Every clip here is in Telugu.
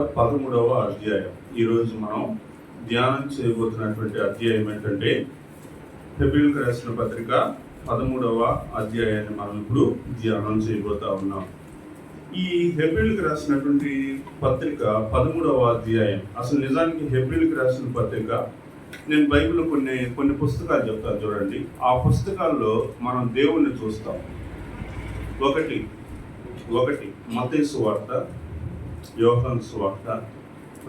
పదమూడవ అధ్యాయం. ఈరోజు మనం ధ్యానం చేయబోతున్నటువంటి అధ్యాయం ఏంటంటే హెబిల్కి రాసిన పత్రిక పదమూడవ అధ్యాయాన్ని మనం ఇప్పుడు ధ్యానం చేయబోతా ఉన్నాం. ఈ హెబిల్కి రాసినటువంటి పత్రిక పదమూడవ అధ్యాయం. అసలు నిజానికి హెబిల్కి రాసిన పత్రిక నేను బైబిల్లో కొన్ని కొన్ని పుస్తకాలు చెప్తాను చూడండి. ఆ పుస్తకాల్లో మనం దేవుణ్ణి చూస్తాం. ఒకటి ఒకటి మతేసు వార్త యోహన్ స్వార్త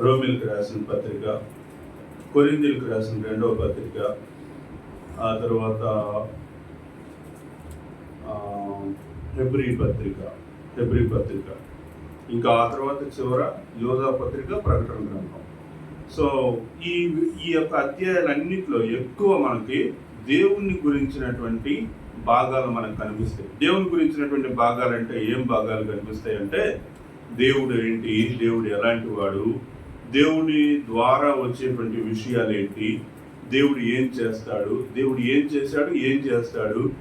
రోమిల్కి రాసిన పత్రిక కొరిందిల్కి రాసిన రెండవ పత్రిక ఆ తర్వాత హెబ్రి పత్రిక హెబ్రీ పత్రిక. ఇంకా ఆ తర్వాత చివర యోధా పత్రిక ప్రకటన గ్రంథం. సో ఈ ఈ యొక్క అధ్యాయాలన్నింటిలో ఎక్కువ మనకి దేవుని గురించినటువంటి భాగాలు మనకు కనిపిస్తాయి. దేవుని గురించినటువంటి భాగాలు అంటే ఏం భాగాలు కనిపిస్తాయి అంటే దేవుడు ఏంటి? దేవుడు ఎలాంటి వాడు దేవుడి ద్వారా వచ్చేటువంటి విషయాలు ఏంటి దేవుడు ఏం చేస్తాడు? దేవుడు ఏం చేశాడు? ఏం చేస్తాడు?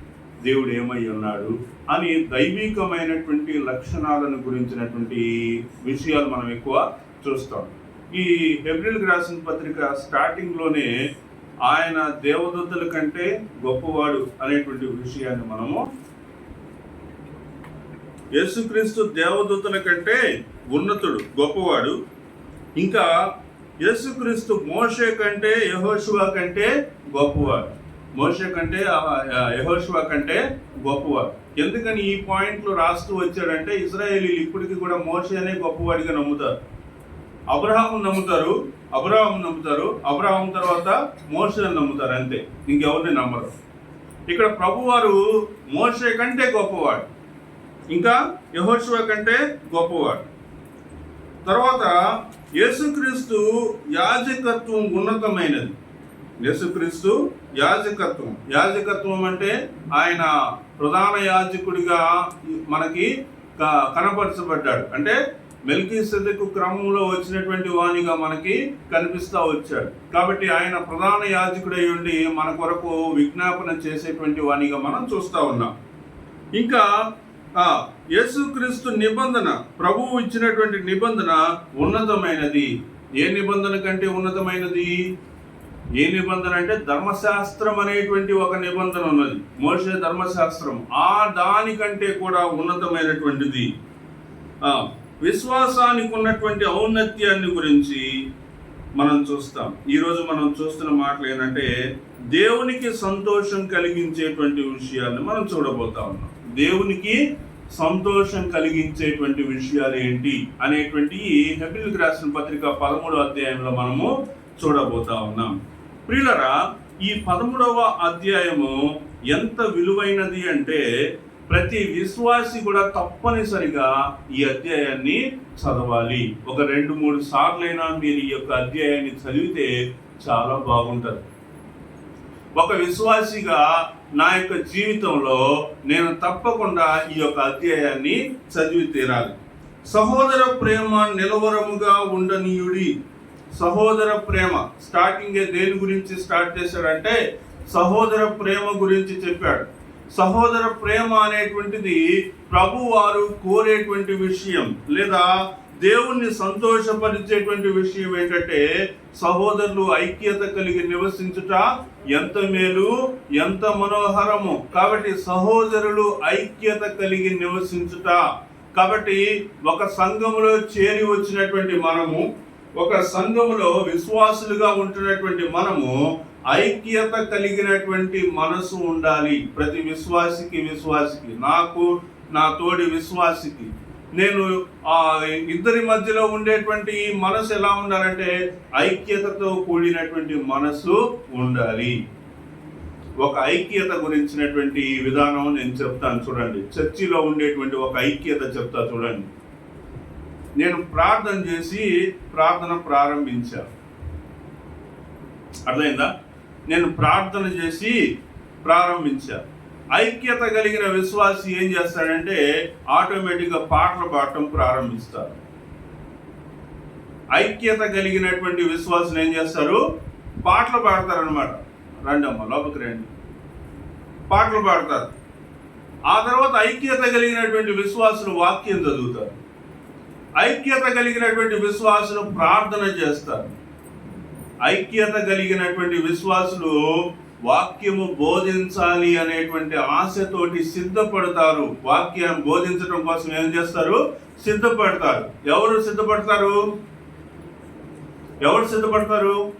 దేవుడు ఏమై ఉన్నాడు? అని దైవికమైనటువంటి లక్షణాలను గురించినటువంటి విషయాలు మనం ఎక్కువ చూస్తాం. ఈ ఏప్రిల్కి రాసిన పత్రిక స్టార్టింగ్లోనే ఆయన దేవదత్తుల కంటే గొప్పవాడు అనేటువంటి విషయాన్ని మనము యేసుక్రీస్తు దేవదూతల కంటే ఉన్నతుడు గొప్పవాడు. ఇంకా యేసుక్రీస్తు మోషే కంటే యహోశివా కంటే గొప్పవాడు. మోషే కంటే యహోశివా కంటే గొప్పవాడు. ఎందుకని ఈ పాయింట్లు రాస్తూ వచ్చాడంటే ఇజ్రాయేలీలు ఇప్పటికీ కూడా మోషేనే గొప్పవాడిగా నమ్ముతారు. అబ్రహాం నమ్ముతారు అబ్రహాం నమ్ముతారు అబ్రహాం తర్వాత మోషేని నమ్ముతారు అంతే. ఇంకెవరిని నమ్మరు. ఇక్కడ ప్రభువారు మోషే కంటే గొప్పవాడు. ఇంకా యహోశివ కంటే గొప్పవాడు. తర్వాత యేసుక్రీస్తు యాజకత్వం ఉన్నతమైనది. యేసుక్రీస్తు యాజకత్వం. యాజకత్వం అంటే ఆయన ప్రధాన యాజకుడిగా మనకి క- కనపరచబడ్డాడు. అంటే మెల్కీ సెదకు క్రమంలో వచ్చినటువంటి వాణిగా మనకి కనిపిస్తూ వచ్చాడు. కాబట్టి ఆయన ప్రధాన యాజకుడై ఉండి మన కొరకు విజ్ఞాపన చేసేటువంటి వాణిగా మనం చూస్తూ ఉన్నాం. ఇంకా యేసుక్రీస్తు నిబంధన ప్రభువు ఇచ్చినటువంటి నిబంధన ఉన్నతమైనది. ఏ నిబంధన కంటే ఉన్నతమైనది? ఏ నిబంధన అంటే ధర్మశాస్త్రం అనేటువంటి ఒక నిబంధన ఉన్నది. మోసే ధర్మశాస్త్రం. ఆ దానికంటే కూడా ఉన్నతమైనటువంటిది. ఆ విశ్వాసానికి ఉన్నటువంటి ఔన్నత్యాన్ని గురించి మనం చూస్తాం. ఈరోజు మనం చూస్తున్న మాటలు ఏంటంటే దేవునికి సంతోషం కలిగించేటువంటి విషయాన్ని మనం చూడబోతా ఉన్నాం. దేవునికి సంతోషం కలిగించేటువంటి విషయాలు ఏంటి అనేటువంటి హెబిల్ రాసిన పత్రిక పదమూడవ అధ్యాయంలో మనము చూడబోతా ఉన్నాం. ప్రియులరా ఈ పదమూడవ అధ్యాయము ఎంత విలువైనది అంటే ప్రతి విశ్వాసి కూడా తప్పనిసరిగా ఈ అధ్యాయాన్ని చదవాలి. ఒక రెండు మూడు సార్లైనా మీరు ఈ యొక్క అధ్యాయాన్ని చదివితే చాలా బాగుంటుంది. ఒక విశ్వాసిగా నా యొక్క జీవితంలో నేను తప్పకుండా ఈ యొక్క అధ్యాయాన్ని చదివి తీరాలి. సహోదర ప్రేమ నిలవరముగా ఉండనీయుడి. సహోదర ప్రేమ స్టార్టింగ్ దేని గురించి స్టార్ట్ చేశాడంటే సహోదర ప్రేమ గురించి చెప్పాడు. సహోదర ప్రేమ అనేటువంటిది ప్రభువారు కోరేటువంటి విషయం లేదా దేవుణ్ణి సంతోషపరిచేటువంటి విషయం ఏంటంటే సహోదరులు ఐక్యత కలిగి నివసించుట ఎంత మేలు ఎంత మనోహరము. కాబట్టి సహోదరులు ఐక్యత కలిగి నివసించుట. కాబట్టి ఒక సంఘములో చేరి వచ్చినటువంటి మనము ఒక సంఘములో విశ్వాసులుగా ఉంటున్నటువంటి మనము ఐక్యత కలిగినటువంటి మనసు ఉండాలి. ప్రతి విశ్వాసికి విశ్వాసికి నాకు నా తోడి విశ్వాసికి. నేను ఆ ఇద్దరి మధ్యలో ఉండేటువంటి ఈ మనసు ఎలా ఉండాలంటే ఐక్యతతో కూడినటువంటి మనసు ఉండాలి. ఒక ఐక్యత గురించినటువంటి విధానం నేను చెప్తాను చూడండి. చర్చిలో ఉండేటువంటి ఒక ఐక్యత చెప్తా చూడండి. నేను ప్రార్థన చేసి ప్రార్థన ప్రారంభించాను అర్థమైందా? నేను ప్రార్థన చేసి ప్రారంభించాను ఐక్యత కలిగిన విశ్వాసి ఏం చేస్తాడంటే ఆటోమేటిక్గా పాటలు పాడటం ప్రారంభిస్తారు. ఐక్యత కలిగినటువంటి విశ్వాసులు ఏం చేస్తారు? పాటలు పాడతారనమాట రండి అమ్మ లోపలికి రండి. పాటలు పాడతారు. ఆ తర్వాత ఐక్యత కలిగినటువంటి విశ్వాసులు వాక్యం చదువుతారు. ఐక్యత కలిగినటువంటి విశ్వాసులు ప్రార్థన చేస్తారు. ఐక్యత కలిగినటువంటి విశ్వాసులు వాక్యము బోధించాలి అనేటువంటి ఆశతోటి సిద్ధపడతారు. వాక్యాన్ని బోధించడం కోసం ఏం చేస్తారు? సిద్ధపడతారు. ఎవరు సిద్ధపడతారు? ఎవరు సిద్ధపడతారు?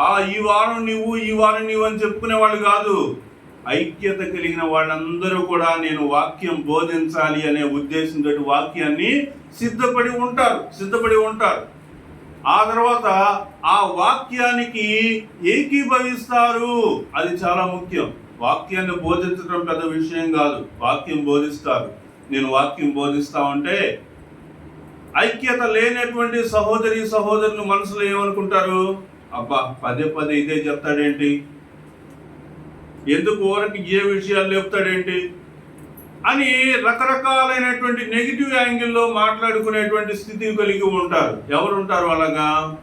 ఆ ఈ వారం నువ్వు ఈ వారం నువ్వు అని చెప్పుకునే వాళ్ళు కాదు. ఐక్యత కలిగిన వాళ్ళందరూ కూడా నేను వాక్యం బోధించాలి అనే ఉద్దేశంతో వాక్యాన్ని సిద్ధపడి ఉంటారు. సిద్ధపడి ఉంటారు. ఆ తర్వాత ఆ వాక్యానికి ఏకీభవిస్తారు. అది చాలా ముఖ్యం. వాక్యాన్ని బోధించడం పెద్ద విషయం కాదు. వాక్యం బోధిస్తారు. నేను వాక్యం బోధిస్తా ఉంటే ఐక్యత లేనటువంటి సహోదరి సహోదరులు మనసులో ఏమనుకుంటారు? అబ్బా పదే పదే ఇదే చెప్తాడేంటి? ఎందుకు ఊరికి ఏ విషయాలు చెప్తాడేంటి అని రకరకాలైనటువంటి నెగిటివ్ యాంగిల్లో మాట్లాడుకునేటువంటి స్థితి కలిగి ఉంటారు. ఎవరు ఉంటారు అలాగా?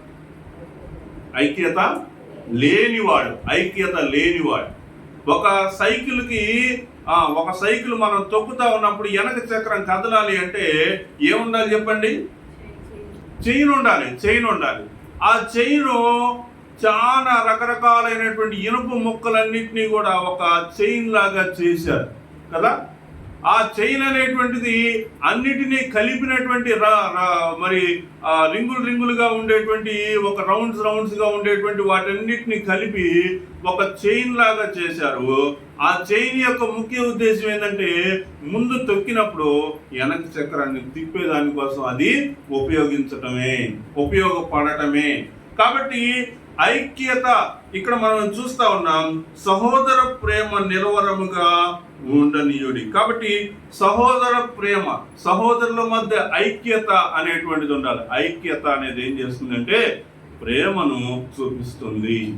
ఐక్యత లేనివాడు ఐక్యత లేనివాడు. ఒక సైకిల్కి ఒక సైకిల్ మనం తొక్కుతా ఉన్నప్పుడు వెనక చక్రం కదలాలి అంటే ఏముండాలి చెప్పండి? చైన్ ఉండాలి చైన్ ఉండాలి. ఆ చైన్ చాలా రకరకాలైనటువంటి ఇనుప ముక్కలన్నింటినీ కూడా ఒక చైన్ లాగా చేశారు. కదా? ఆ చైన్ అనేటువంటిది అన్నిటినీ కలిపినటువంటి రా- రా- మరి ఆ రింగులు రింగులుగా ఉండేటువంటి ఒక రౌండ్స్ రౌండ్స్గా ఉండేటువంటి వాటన్నిటిని కలిపి ఒక చైన్ లాగా చేశారు. ఆ చైన్ యొక్క ముఖ్య ఉద్దేశం ఏంటంటే ముందు తొక్కినప్పుడు వెనక చక్రాన్ని తిప్పేదానికోసం అది ఉపయోగించటమే ఉపయోగపడటమే. కాబట్టి ఐక్యత ఇక్కడ మనం చూస్తా ఉన్నాం సహోదర ప్రేమ నిలవరముగా ఉండనీయుడి. కాబట్టి సహోదర ప్రేమ సహోదరుల మధ్య ఐక్యత అనేటువంటిది ఉండాలి. ఐక్యత అనేది ఏం చేస్తుందంటే ప్రేమను చూపిస్తుంది.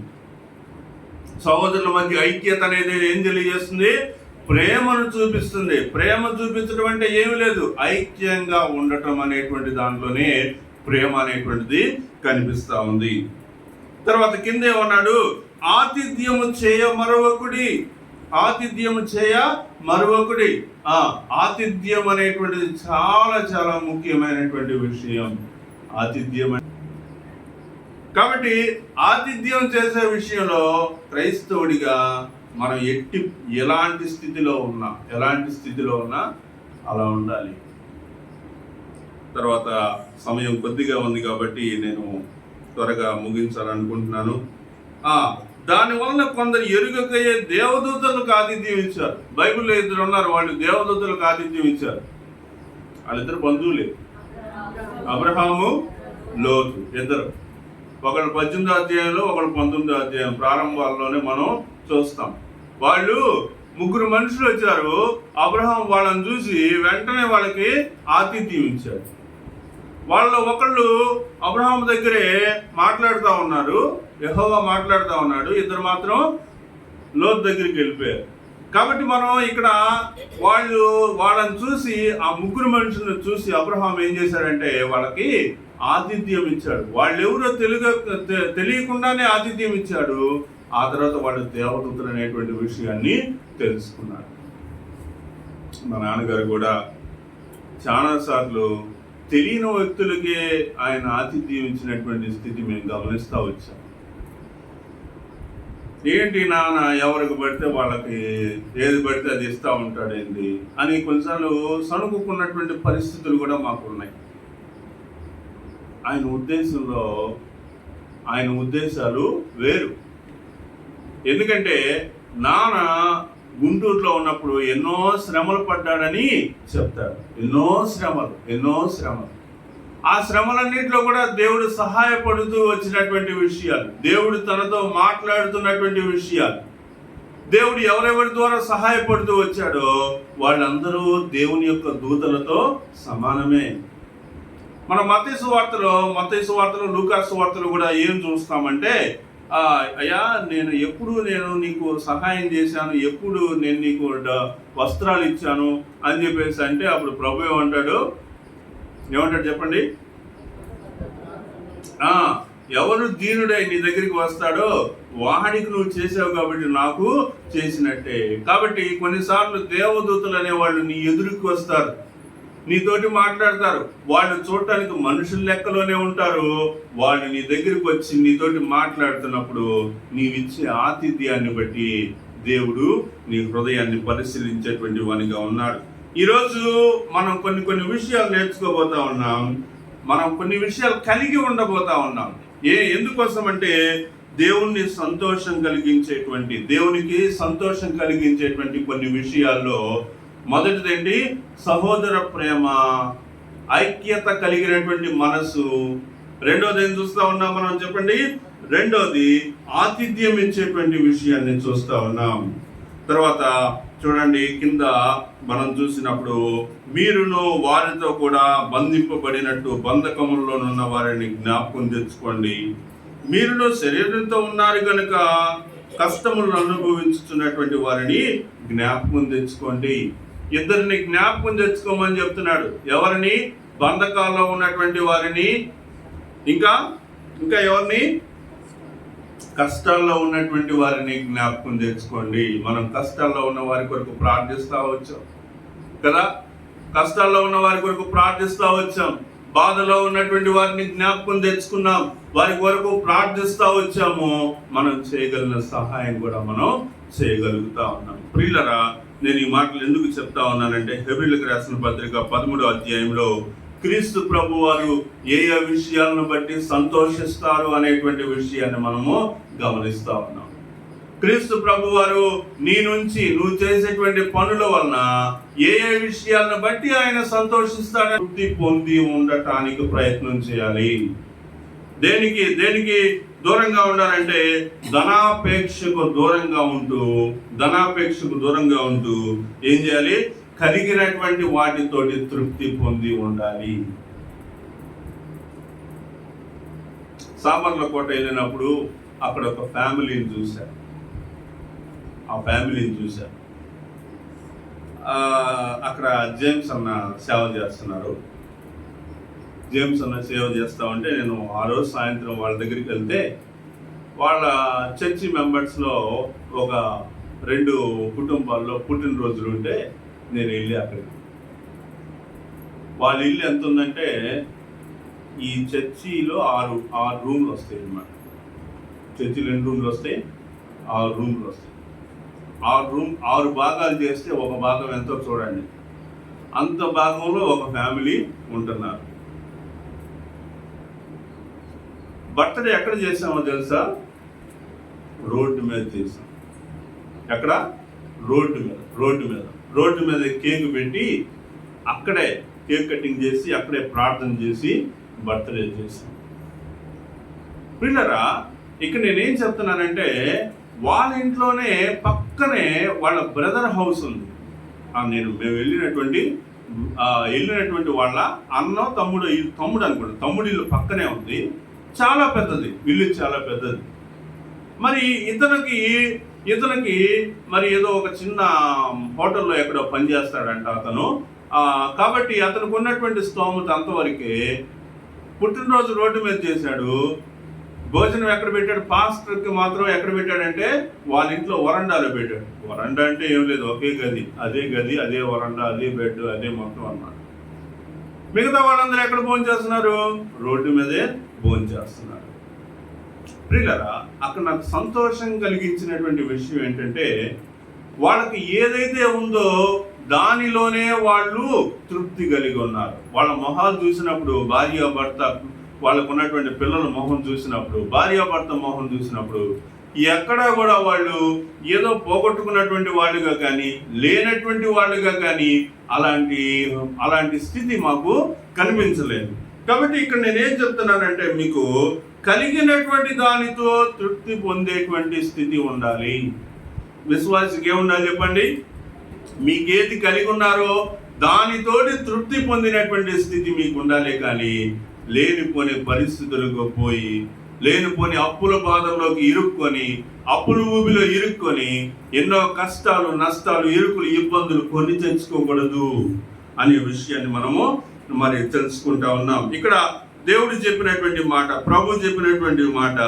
సహోదరుల మధ్య ఐక్యత అనేది ఏం తెలియజేస్తుంది? ప్రేమను చూపిస్తుంది. ప్రేమ చూపించడం అంటే ఏమి లేదు. ఐక్యంగా ఉండటం అనేటువంటి దాంట్లోనే ప్రేమ అనేటువంటిది కనిపిస్తూ ఉంది. తర్వాత కింద ఏమన్నాడు? ఆతిథ్యము చేయ మరొకడి. ఆతిథ్యము చేయ మరొకటి. ఆ ఆతిథ్యం అనేటువంటిది చాలా చాలా ముఖ్యమైనటువంటి విషయం. ఆతిథ్యం కాబట్టి ఆతిథ్యం చేసే విషయంలో క్రైస్తవుడిగా మనం ఎట్టి ఎలాంటి స్థితిలో ఉన్నా ఎలాంటి స్థితిలో ఉన్నా అలా ఉండాలి. తర్వాత సమయం కొద్దిగా ఉంది కాబట్టి నేను త్వరగా ముగించాలనుకుంటున్నాను. దాని వలన కొందరు ఎరుగకయ్యే దేవదూతలకు ఆతిథ్యం ఇచ్చారు బైబిల్లో ఇద్దరు ఉన్నారు వాళ్ళు దేవదూతలకు ఆతిథ్యం ఇచ్చారు వాళ్ళిద్దరు బంధువులే. అబ్రహాము లోతు ఇద్దరు. ఒకళ్ళు పద్దెనిమిదో అధ్యాయంలో ఒకళ్ళు పంతొమ్మిదో అధ్యాయం ప్రారంభాల్లోనే మనం చూస్తాం. వాళ్ళు ముగ్గురు మనుషులు వచ్చారు. అబ్రహాం వాళ్ళని చూసి వెంటనే వాళ్ళకి ఆతిథ్యం ఇచ్చారు వాళ్ళు ఒకళ్ళు అబ్రహాం దగ్గరే మాట్లాడుతూ ఉన్నారు యహోవా మాట్లాడుతూ ఉన్నాడు ఇద్దరు మాత్రం లోతు దగ్గరికి వెళ్ళిపోయారు. కాబట్టి మనం ఇక్కడ వాళ్ళు వాళ్ళని చూసి ఆ ముగ్గురు మనుషులను చూసి అబ్రహాం ఏం చేశాడంటే వాళ్ళకి ఆతిథ్యం ఇచ్చాడు. వాళ్ళు ఎవరో తెలుగు తె- తెలియకుండానే ఆతిథ్యం ఇచ్చాడు. ఆ తర్వాత వాళ్ళు దేవదూతులు అనేటువంటి విషయాన్ని తెలుసుకున్నారు. మా నాన్నగారు కూడా చాలా సార్లు తెలియని వ్యక్తులకే ఆయన ఆతిథ్యం ఇచ్చినటువంటి స్థితి మేము గమనిస్తూ వచ్చాం. ఏంటి నాన్న ఎవరికి పడితే వాళ్ళకి ఏది పడితే అది ఇస్తూ ఉంటాడేంటి అని కొన్నిసార్లు సణుకున్నటువంటి పరిస్థితులు కూడా మాకు ఉన్నాయి. ఆయన ఉద్దేశంలో ఆయన ఉద్దేశాలు వేరు. ఎందుకంటే నాన్న గుంటూరులో ఉన్నప్పుడు ఎన్నో శ్రమలు పడ్డాడని చెప్తాడు ఎన్నో శ్రమలు ఎన్నో శ్రమలు. ఆ శ్రమలన్నింటిలో కూడా దేవుడు సహాయపడుతూ వచ్చినటువంటి విషయాలు దేవుడు తనతో మాట్లాడుతున్నటువంటి విషయాలు. దేవుడు ఎవరెవరి ద్వారా సహాయపడుతూ వచ్చాడో వాళ్ళందరూ దేవుని యొక్క దూతలతో సమానమే. మన మతేసు వార్తలో మతేసు వార్తలో లూకాసు వార్తలో కూడా ఏం చూస్తామంటే అయ్యా నేను ఎప్పుడు నేను నీకు సహాయం చేశాను ఎప్పుడు నేను నీకు వస్త్రాలు ఇచ్చాను అని చెప్పేసి అంటే అప్పుడు ప్రభు ఏమంటాడు? ఏమంటాడు చెప్పండి? ఆ ఎవరు దీనుడై నీ దగ్గరికి వస్తాడో వాడికి నువ్వు చేసావు కాబట్టి నాకు చేసినట్టే. కాబట్టి కొన్నిసార్లు దేవదూతలు అనేవాళ్ళు నీ ఎదురుకు వస్తారు. నీతోటి మాట్లాడతారు. వాళ్ళు చూడటానికి మనుషుల లెక్కలోనే ఉంటారు. వాళ్ళు నీ దగ్గరికి వచ్చి నీతోటి మాట్లాడుతున్నప్పుడు నీవిచ్చే ఆతిథ్యాన్ని బట్టి దేవుడు నీ హృదయాన్ని పరిశీలించేటువంటి వానిగా ఉన్నాడు. ఈరోజు మనం కొన్ని కొన్ని విషయాలు నేర్చుకోబోతా ఉన్నాం. మనం కొన్ని విషయాలు కలిగి ఉండబోతా ఉన్నాం. ఏ ఎందుకోసం అంటే దేవుణ్ణి సంతోషం కలిగించేటువంటి దేవునికి సంతోషం కలిగించేటువంటి కొన్ని విషయాల్లో మొదటిదండి సహోదర ప్రేమ ఐక్యత కలిగినటువంటి మనసు. రెండోది ఏం చూస్తా ఉన్నాం మనం చెప్పండి? రెండోది ఆతిథ్యం ఇచ్చేటువంటి విషయాన్ని చూస్తా ఉన్నాం. తర్వాత చూడండి కింద మనం చూసినప్పుడు మీరును వారితో కూడా బంధింపబడినట్టు బంధకముల్లోనున్న వారిని జ్ఞాపకం తెచ్చుకోండి. మీరును శరీరంతో ఉన్నారు కనుక కష్టములను అనుభవించుతున్నటువంటి వారిని జ్ఞాపకం తెచ్చుకోండి. ఇద్దరిని జ్ఞాపకం తెచ్చుకోమని చెప్తున్నాడు. ఎవరిని? బంధకాల్లో ఉన్నటువంటి వారిని. ఇంకా? ఇంకా ఎవరిని? కష్టాల్లో ఉన్నటువంటి వారిని జ్ఞాపకం తెచ్చుకోండి. మనం కష్టాల్లో ఉన్న వారి కొరకు ప్రార్థిస్తా వచ్చాం. కదా? కష్టాల్లో ఉన్న వారి కొరకు ప్రార్థిస్తా వచ్చాం. బాధలో ఉన్నటువంటి వారిని జ్ఞాపకం తెచ్చుకున్నాం. వారి కొరకు ప్రార్థిస్తా వచ్చాము. మనం చేయగలిగిన సహాయం కూడా మనం చేయగలుగుతా ఉన్నాం. ప్రియులరా నేను ఈ మాటలు ఎందుకు చెప్తా ఉన్నానంటే హెబ్రిలకు రాసిన పత్రిక పదమూడో అధ్యాయంలో క్రీస్తు ప్రభు వారు ఏ ఏ విషయాలను బట్టి సంతోషిస్తారు అనేటువంటి విషయాన్ని మనము గమనిస్తా ఉన్నాం. క్రీస్తు ప్రభు వారు నీ నుంచి నువ్వు చేసేటువంటి పనుల వలన ఏ ఏ విషయాలను బట్టి ఆయన సంతోషిస్తాడని పొంది ఉండటానికి ప్రయత్నం చేయాలి. దేనికి దేనికి దూరంగా ఉండాలంటే ధనాపేక్షకు దూరంగా ఉంటూ ధనాపేక్షకు దూరంగా ఉంటూ ఏం చేయాలి? కలిగినటువంటి వాటితోటి తృప్తి పొంది ఉండాలి. సామర్లకోట వెళ్ళినప్పుడు అక్కడ ఒక ఫ్యామిలీని చూశాను. ఆ ఫ్యామిలీని చూశాను. అక్కడ జేమ్స్ అన్న సేవ చేస్తున్నారు. జేమ్స్ అన్న సేవ చేస్తా ఉంటే నేను ఆ రోజు సాయంత్రం వాళ్ళ దగ్గరికి వెళ్తే వాళ్ళ చర్చి మెంబర్స్లో ఒక రెండు కుటుంబాల్లో పుట్టినరోజులు ఉంటే నేను వెళ్ళి అక్కడికి. వాళ్ళ ఇల్లు ఎంత ఉందంటే ఈ చర్చిలో ఆరు ఆరు రూమ్లు వస్తాయి అన్నమాట. చర్చి రెండు రూమ్లు వస్తాయి ఆరు రూమ్లు వస్తాయి. ఆరు రూమ్ ఆరు భాగాలు చేస్తే ఒక భాగం ఎంతో చూడండి. అంత భాగంలో ఒక ఫ్యామిలీ ఉంటున్నారు. బర్త్డే ఎక్కడ చేసామో తెలుసా? రోడ్డు మీద చేసాం ఎక్కడ? రోడ్డు మీద రోడ్డు మీద. రోడ్డు మీద కేక్ పెట్టి అక్కడే కేక్ కటింగ్ చేసి అక్కడే ప్రార్థన చేసి బర్త్డే చేసాం పిల్లరా ఇక్కడ నేనేం చెప్తున్నానంటే వాళ్ళ ఇంట్లోనే పక్కనే వాళ్ళ బ్రదర్ హౌస్ ఉంది. నేను మేము వెళ్ళినటువంటి వెళ్ళినటువంటి వాళ్ళ అన్న తమ్ముడు తమ్ముడు అనుకోండి తమ్ముడు ఇల్లు పక్కనే ఉంది. చాలా పెద్దది ఇల్లు చాలా పెద్దది. మరి ఇతనికి ఇతనికి మరి ఏదో ఒక చిన్న హోటల్లో ఎక్కడో పనిచేస్తాడంట అతను. కాబట్టి అతనికి ఉన్నటువంటి స్తోమత అంతవరకే పుట్టినరోజు రోడ్డు మీద చేశాడు. భోజనం ఎక్కడ పెట్టాడు? పాస్టర్కి మాత్రం ఎక్కడ పెట్టాడంటే వాళ్ళ ఇంట్లో వరండాలో పెట్టాడు. వరండా అంటే ఏం లేదు ఒకే గది అదే గది అదే వరండా అదే బెడ్ అదే మొత్తం అన్నమాట. మిగతా వాళ్ళందరూ ఎక్కడ భోజనం చేస్తున్నారు? రోడ్డు మీదే భోజనం చేస్తున్నారు. అక్కడ నాకు సంతోషం కలిగించినటువంటి విషయం ఏంటంటే వాళ్ళకి ఏదైతే ఉందో దానిలోనే వాళ్ళు తృప్తి కలిగి ఉన్నారు. వాళ్ళ మొహాలు చూసినప్పుడు భార్య భర్త వాళ్ళకు ఉన్నటువంటి పిల్లల మొహం చూసినప్పుడు భార్య భర్త మొహం చూసినప్పుడు ఎక్కడా కూడా వాళ్ళు ఏదో పోగొట్టుకున్నటువంటి వాళ్ళుగా కానీ లేనటువంటి వాళ్ళుగా కానీ అలాంటి అలాంటి స్థితి మాకు కనిపించలేదు. కాబట్టి ఇక్కడ నేనేం చెప్తున్నానంటే మీకు కలిగినటువంటి దానితో తృప్తి పొందేటువంటి స్థితి ఉండాలి. విశ్వాసకి ఏముండాలి చెప్పండి? మీకేది కలిగి ఉన్నారో దానితోటి తృప్తి పొందినటువంటి స్థితి మీకు ఉండాలి కానీ లేనిపోని పరిస్థితులకు పోయి లేనిపోని అప్పుల బాధల్లోకి ఇరుక్కొని అప్పుల ఊబిలో ఇరుక్కొని ఎన్నో కష్టాలు నష్టాలు ఇరుకులు ఇబ్బందులు కొని తెచ్చుకోకూడదు అనే విషయాన్ని మనము మరి తెలుసుకుంటా ఉన్నాం. ఇక్కడ దేవుడు చెప్పినటువంటి మాట ప్రభు చెప్పినటువంటి మాట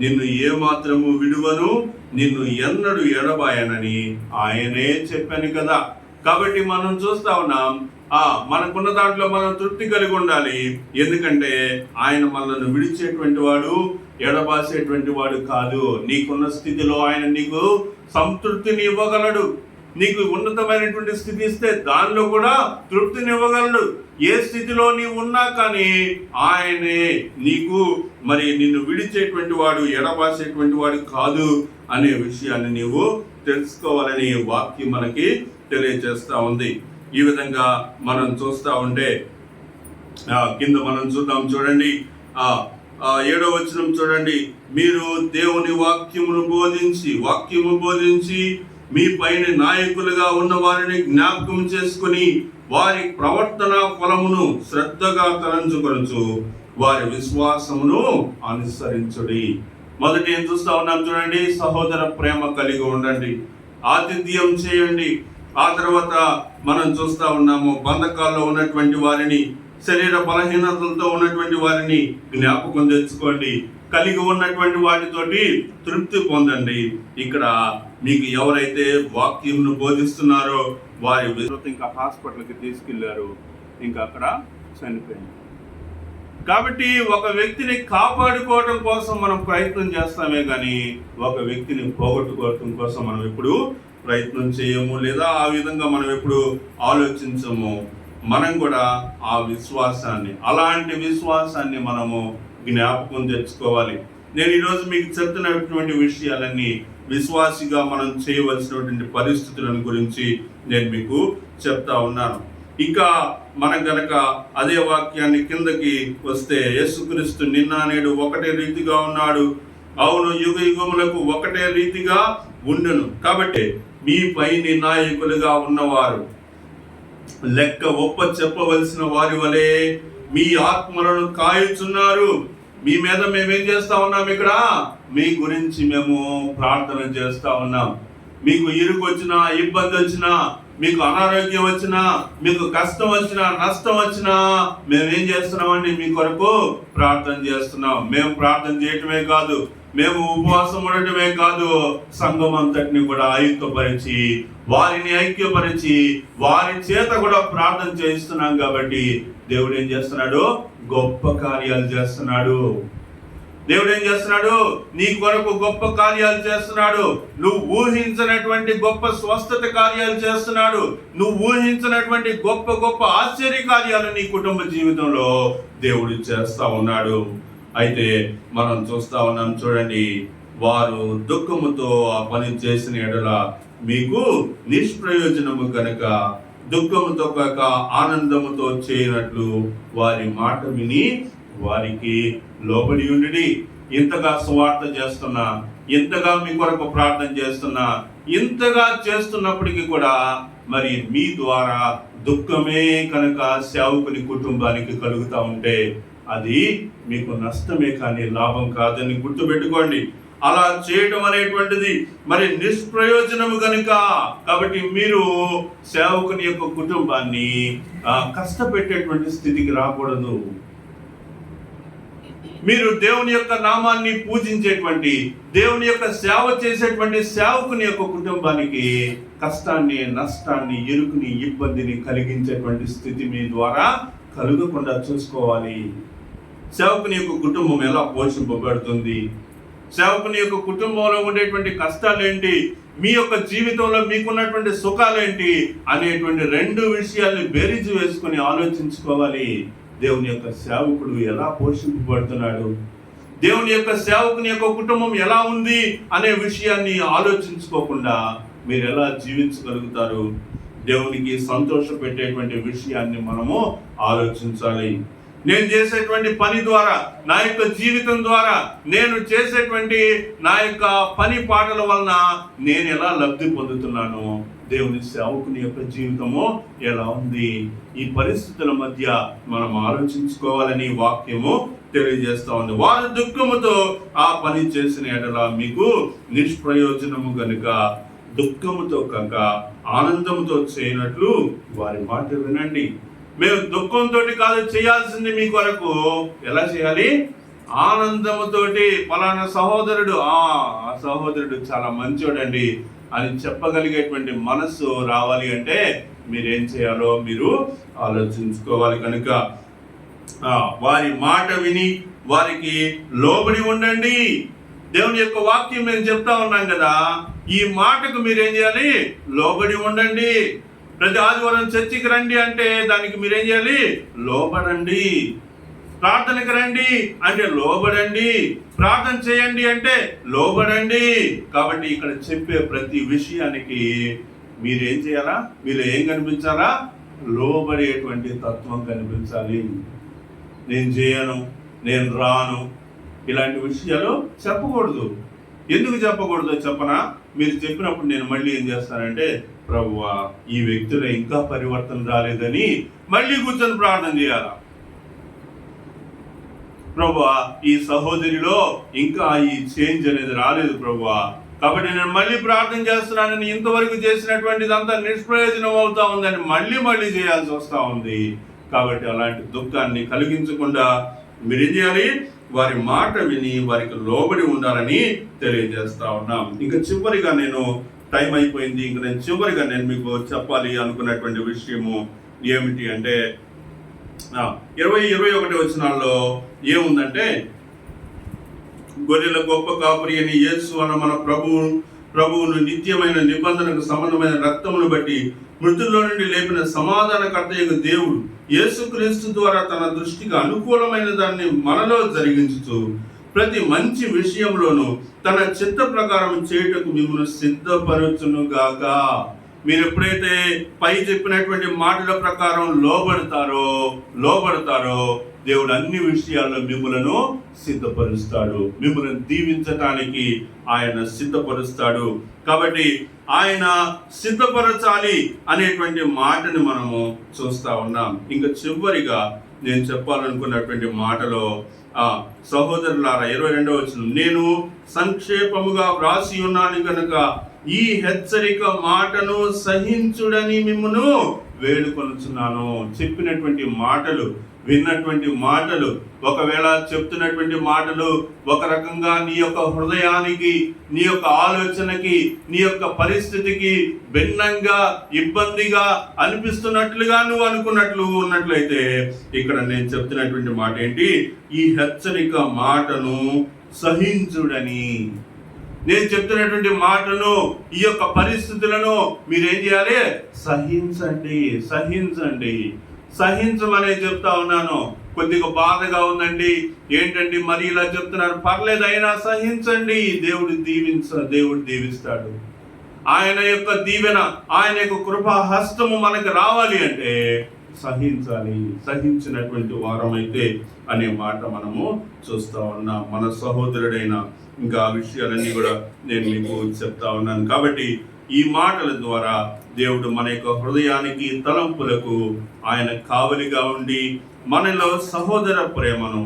నిన్ను ఏ మాత్రము విడువను నిన్ను ఎన్నడు ఎడబాయనని ఆయనే చెప్పాను కదా. కాబట్టి మనం చూస్తా ఉన్నాం ఆ మనకున్న దాంట్లో మనం తృప్తి కలిగి ఉండాలి. ఎందుకంటే ఆయన మనల్ని విడిచేటువంటి వాడు ఎడబాసేటువంటి వాడు కాదు. నీకున్న స్థితిలో ఆయన నీకు సంతృప్తిని ఇవ్వగలడు. నీకు ఉన్నతమైనటువంటి స్థితి ఇస్తే దానిలో కూడా తృప్తినివ్వగలడు. ఏ స్థితిలో నీవు ఉన్నా కానీ ఆయనే నీకు మరి నిన్ను విడిచేటువంటి వాడు ఎడబాసేటువంటి వాడు కాదు అనే విషయాన్ని నీవు తెలుసుకోవాలని వాక్యం మనకి తెలియజేస్తా ఉంది. ఈ విధంగా మనం చూస్తా ఉంటే ఆ, కింద మనం చూద్దాం చూడండి. ఆ ఆ, ఏడో వచనం చూడండి. మీరు దేవుని వాక్యమును బోధించి వాక్యము బోధించి మీ పైన నాయకులుగా ఉన్న వారిని జ్ఞాపకం చేసుకుని వారి ప్రవర్తన ఫలమును శ్రద్ధగా తలంచుకొనచ్చు వారి విశ్వాసమును అనుసరించుడి. మొదటి ఏం చూస్తా ఉన్నాం చూడండి సహోదర ప్రేమ కలిగి ఉండండి ఆతిథ్యం చేయండి. ఆ తర్వాత మనం చూస్తా ఉన్నాము బంధకాల్లో ఉన్నటువంటి వారిని శరీర బలహీనతలతో ఉన్నటువంటి వారిని జ్ఞాపకం తెచ్చుకోండి. కలిగి ఉన్నటువంటి వాటితోటి తృప్తి పొందండి. ఇక్కడ మీకు ఎవరైతే వాక్యంను బోధిస్తున్నారో వారి ఇంకా హాస్పిటల్కి తీసుకెళ్ళారు. ఇంకా అక్కడ చనిపోయింది. కాబట్టి ఒక వ్యక్తిని కాపాడుకోవడం కోసం మనం ప్రయత్నం చేస్తామే కానీ ఒక వ్యక్తిని పోగొట్టుకోవడం కోసం మనం ఎప్పుడు ప్రయత్నం చేయము లేదా ఆ విధంగా మనం ఎప్పుడు ఆలోచించము. మనం కూడా ఆ విశ్వాసాన్ని అలాంటి విశ్వాసాన్ని మనము జ్ఞాపకం తెచ్చుకోవాలి. నేను ఈరోజు మీకు చెప్తున్నటువంటి విషయాలన్నీ విశ్వాసిగా మనం చేయవలసినటువంటి పరిస్థితులను గురించి నేను మీకు చెప్తా ఉన్నాను. ఇంకా మనం గనక అదే వాక్యాన్ని కిందకి వస్తే యేసుక్రీస్తు నిన్న నేడు ఒకటే రీతిగా ఉన్నాడు. అవును యుగ యుగములకు ఒకటే రీతిగా ఉండును. కాబట్టి మీ పైని నాయకులుగా ఉన్నవారు లెక్క ఒప్ప చెప్పవలసిన వారి వలె మీ ఆత్మలను కాయుచున్నారు. మీ మీద మేమేం చేస్తా ఉన్నాం ఇక్కడ? మీ గురించి మేము ప్రార్థన చేస్తా ఉన్నాం. మీకు ఇరుకు వచ్చినా ఇబ్బంది వచ్చినా మీకు అనారోగ్యం వచ్చినా మీకు కష్టం వచ్చినా నష్టం వచ్చినా మేమేం చేస్తున్నామండి మీ కొరకు? ప్రార్థన చేస్తున్నాం. మేము ప్రార్థన చేయటమే కాదు మేము ఉపవాసం ఉండటమే కాదు సంఘం అంతటిని కూడా ఐక్యపరిచి వారిని ఐక్యపరిచి వారి చేత కూడా ప్రార్థన చేయిస్తున్నాం కాబట్టి దేవుడు ఏం చేస్తున్నాడు? గొప్ప కార్యాలు చేస్తున్నాడు. దేవుడు ఏం చేస్తున్నాడు? నీ కొరకు గొప్ప కార్యాలు చేస్తున్నాడు. నువ్వు ఊహించినటువంటి గొప్ప స్వస్థత కార్యాలు చేస్తున్నాడు. నువ్వు ఊహించినటువంటి గొప్ప గొప్ప ఆశ్చర్య కార్యాలు నీ కుటుంబ జీవితంలో దేవుడు చేస్తా ఉన్నాడు. అయితే మనం చూస్తా ఉన్నాం చూడండి వారు దుఃఖముతో ఆ పని చేసిన ఎడల మీకు నిష్ప్రయోజనము కనుక దుఃఖముతో కాక ఆనందముతో చేయనట్లు వారి మాట విని వారికి లోబడి ఉండి ఇంతగా సువార్త చేస్తున్నా ఇంతగా మీ కొరకు ప్రార్థన చేస్తున్నా ఇంతగా చేస్తున్నప్పటికీ కూడా మరి మీ ద్వారా దుఃఖమే కనుక సేవకుని కుటుంబానికి కలుగుతూ ఉంటే అది మీకు నష్టమే కానీ లాభం కాదని గుర్తుపెట్టుకోండి. అలా చేయటం అనేటువంటిది మరి నిష్ప్రయోజనము కనుక. కాబట్టి మీరు సేవకుని యొక్క కుటుంబాన్ని కష్టపెట్టేటువంటి స్థితికి రాకూడదు. మీరు దేవుని యొక్క నామాన్ని పూజించేటువంటి దేవుని యొక్క సేవ చేసేటువంటి సేవకుని యొక్క కుటుంబానికి కష్టాన్ని నష్టాన్ని ఇరుకుని ఇబ్బందిని కలిగించేటువంటి స్థితి మీ ద్వారా కలుగకుండా చూసుకోవాలి. సేవకుని యొక్క కుటుంబం ఎలా పోషింపబడుతుంది? సేవకుని యొక్క కుటుంబంలో ఉండేటువంటి కష్టాలు ఏంటి మీ యొక్క జీవితంలో మీకున్నటువంటి సుఖాలేంటి? అనేటువంటి రెండు విషయాల్ని బేరీజు వేసుకొని ఆలోచించుకోవాలి. దేవుని యొక్క సేవకుడు ఎలా పోషింపబడుతున్నాడు? దేవుని యొక్క సేవకుని యొక్క కుటుంబం ఎలా ఉంది? అనే విషయాన్ని ఆలోచించుకోకుండా మీరు ఎలా జీవించగలుగుతారు? దేవునికి సంతోష పెట్టేటువంటి విషయాన్ని మనము ఆలోచించాలి. నేను చేసేటువంటి పని ద్వారా నా యొక్క జీవితం ద్వారా నేను చేసేటువంటి నా యొక్క పని పాటల వలన నేను ఎలా లబ్ధి పొందుతున్నాను? దేవుని సేవకుని యొక్క జీవితము ఎలా ఉంది? ఈ పరిస్థితుల మధ్య మనం ఆలోచించుకోవాలని వాక్యము తెలియజేస్తా ఉంది. వారు దుఃఖముతో ఆ పని చేసిన ఎడల మీకు నిష్ప్రయోజనము గనుక దుఃఖముతో కాక ఆనందముతో చేయనట్లు వారి మాట వినండి. మేము దుఃఖంతో కాదు చేయాల్సింది మీ కొరకు. ఎలా చేయాలి? ఆనందముతోటి పలానా సహోదరుడు ఆ సహోదరుడు చాలా మంచోడండి అని చెప్పగలిగేటువంటి మనస్సు రావాలి అంటే మీరేం చేయాలో మీరు ఆలోచించుకోవాలి కనుక వారి మాట విని వారికి లోబడి ఉండండి. దేవుని యొక్క వాక్యం మేము చెప్తా ఉన్నాం కదా ఈ మాటకు మీరేం చేయాలి? లోబడి ఉండండి. ప్రతి ఆదివారం చర్చికి రండి అంటే దానికి మీరేం చేయాలి? లోబడండి. ప్రార్థనకి రండి అంటే లోబడండి. ప్రార్థన చేయండి అంటే లోబడండి. కాబట్టి ఇక్కడ చెప్పే ప్రతి విషయానికి మీరేం చేయాలా? మీరు ఏం కనిపించాలా? లోబడేటువంటి తత్వం కనిపించాలి. నేను చేయను నేను రాను. ఇలాంటి విషయాలు చెప్పకూడదు. ఎందుకు చెప్పకూడదు చెప్పనా? మీరు చెప్పినప్పుడు నేను మళ్ళీ ఏం చేస్తానంటే ప్రభువా ఈ వ్యక్తిలో ఇంకా పరివర్తన రాలేదని మళ్ళీ కూర్చొని ప్రార్థన చేయాలా? ప్రభా ఈ సహోదరిలో ఇంకా ఈ చేంజ్ అనేది రాలేదు ప్రభా కాబట్టి నేను మళ్ళీ ప్రార్థన చేస్తున్నానని ఇంతవరకు చేసినటువంటిదంతా నిష్ప్రయోజనం అవుతా ఉందని మళ్ళీ మళ్ళీ చేయాల్సి వస్తా ఉంది. కాబట్టి అలాంటి దుఃఖాన్ని కలిగించకుండా మీరేం చేయాలి? వారి మాట విని వారికి లోబడి ఉండాలని తెలియజేస్తా ఉన్నాం. ఇంకా చివరిగా నేను టైం అయిపోయింది. ఇంకా నేను చివరిగా నేను మీకు చెప్పాలి అనుకున్నటువంటి విషయము ఏమిటి అంటే ఇరవై ఇరవై ఒకటి వచనాల్లో ఏముందంటే గొర్రెల గొప్ప కాపురి అని యేసు అన్న మన ప్రభువు ప్రభువును నిత్యమైన నిబంధనకు సంబంధమైన రక్తమును బట్టి మృతుల్లో నుండి లేపిన సమాధానకర్త యొక్క దేవుడు యేసుక్రీస్తు ద్వారా తన దృష్టికి అనుకూలమైన దాన్ని మనలో జరిగించుతూ ప్రతి మంచి విషయంలోనూ తన చిత్త ప్రకారం చేయుటకు మిమ్మల్ని సిద్ధపరచును గాక మీరు ఎప్పుడైతే పై చెప్పినటువంటి మాటల ప్రకారం లోబడతారో లోబడతారో దేవుడు అన్ని విషయాల్లో మిమ్మలను సిద్ధపరుస్తాడు. మిమ్మల్ని దీవించటానికి ఆయన సిద్ధపరుస్తాడు. కాబట్టి ఆయన సిద్ధపరచాలి అనేటువంటి మాటని మనము చూస్తా ఉన్నాం. ఇంకా చివరిగా నేను చెప్పాలనుకున్నటువంటి మాటలో సహోదరులారా ఇరవై రెండవ వచ్చిన నేను సంక్షేపముగా వ్రాసి ఉన్నాను కనుక ఈ హెచ్చరిక మాటను సహించుడని మిమ్మను వేడుకొనుచున్నాను. చెప్పినటువంటి మాటలు విన్నటువంటి మాటలు ఒకవేళ చెప్తున్నటువంటి మాటలు ఒక రకంగా నీ యొక్క హృదయానికి నీ యొక్క ఆలోచనకి నీ యొక్క పరిస్థితికి భిన్నంగా ఇబ్బందిగా అనిపిస్తున్నట్లుగా నువ్వు అనుకున్నట్లు ఉన్నట్లయితే ఇక్కడ నేను చెప్తున్నటువంటి మాట ఏంటి? ఈ హెచ్చరిక మాటను సహించుడని. నేను చెప్తున్నటువంటి మాటను ఈ యొక్క పరిస్థితులను మీరేం చేయాలి? సహించండి సహించండి. సహించమనే చెప్తా ఉన్నాను. కొద్దిగా బాధగా ఉందండి. ఏంటండి మరి ఇలా చెప్తున్నారు? పర్లేదు అయినా సహించండి. దేవుడు దీవించ దేవుడు దీవిస్తాడు. ఆయన యొక్క దీవెన ఆయన యొక్క కృపా హస్తము మనకు రావాలి అంటే సహించాలి. సహించినటువంటి వారం అయితే అనే మాట మనము చూస్తా ఉన్నాం. మన సహోదరుడైన ఇంకా ఆ విషయాలన్నీ కూడా నేను మీకు చెప్తా ఉన్నాను. కాబట్టి ఈ మాటల ద్వారా దేవుడు మన యొక్క హృదయానికి తలంపులకు ఆయన కావలిగా ఉండి మనలో సహోదర ప్రేమను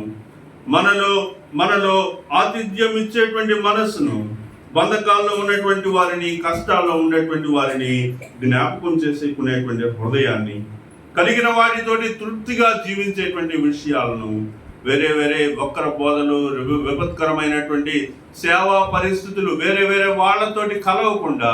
మనలో మనలో ఆతిథ్యం ఇచ్చేటువంటి మనస్సును బంధకాల్లో ఉన్నటువంటి వారిని కష్టాల్లో ఉన్నటువంటి వారిని జ్ఞాపకం చేసుకునేటువంటి హృదయాన్ని కలిగిన వారితోటి తృప్తిగా జీవించేటువంటి విషయాలను వేరే వేరే వక్ర బోధలు విపత్కరమైనటువంటి సేవా పరిస్థితులు వేరే వేరే వాళ్ళతోటి కలవకుండా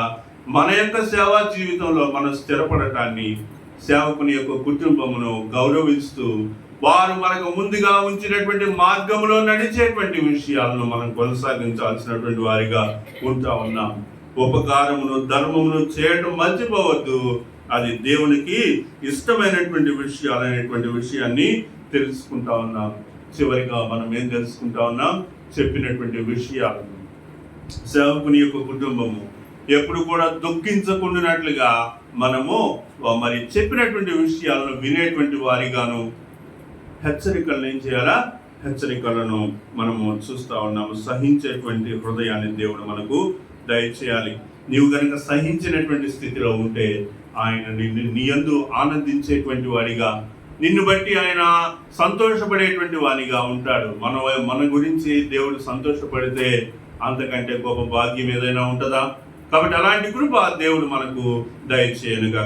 మన యొక్క సేవా జీవితంలో మనం స్థిరపడటాన్ని సేవకుని యొక్క కుటుంబమును గౌరవిస్తూ వారు మనకు ముందుగా ఉంచినటువంటి మార్గంలో నడిచేటువంటి విషయాలను మనం కొనసాగించాల్సినటువంటి వారిగా ఉంటా ఉన్నాం. ఉపకారమును ధర్మమును చేయటం మర్చిపోవద్దు. అది దేవునికి ఇష్టమైనటువంటి విషయాలు అనేటువంటి విషయాన్ని తెలుసుకుంటా ఉన్నాం. చివరిగా మనం ఏం తెలుసుకుంటా ఉన్నాం? చెప్పినటువంటి విషయాలను సేవకుని యొక్క కుటుంబము ఎప్పుడు కూడా దుఃఖించకుండానట్లుగా మనము మరి చెప్పినటువంటి విషయాలను వినేటువంటి వారిగాను హెచ్చరికలను ఏం చేయాలా? హెచ్చరికలను మనము చూస్తా ఉన్నాము. సహించేటువంటి హృదయాన్ని దేవుడు మనకు దయచేయాలి. నీవు కనుక సహించినటువంటి స్థితిలో ఉంటే ఆయన నిన్ను నీ ఆనందించేటువంటి వాడిగా నిన్ను బట్టి ఆయన సంతోషపడేటువంటి వానిగా ఉంటాడు. మన మన గురించి దేవుడు సంతోషపడితే అంతకంటే గొప్ప భాగ్యం ఏదైనా ఉంటుందా? కాబట్టి అలాంటి కృప దేవుడు మనకు దయచేయనుగా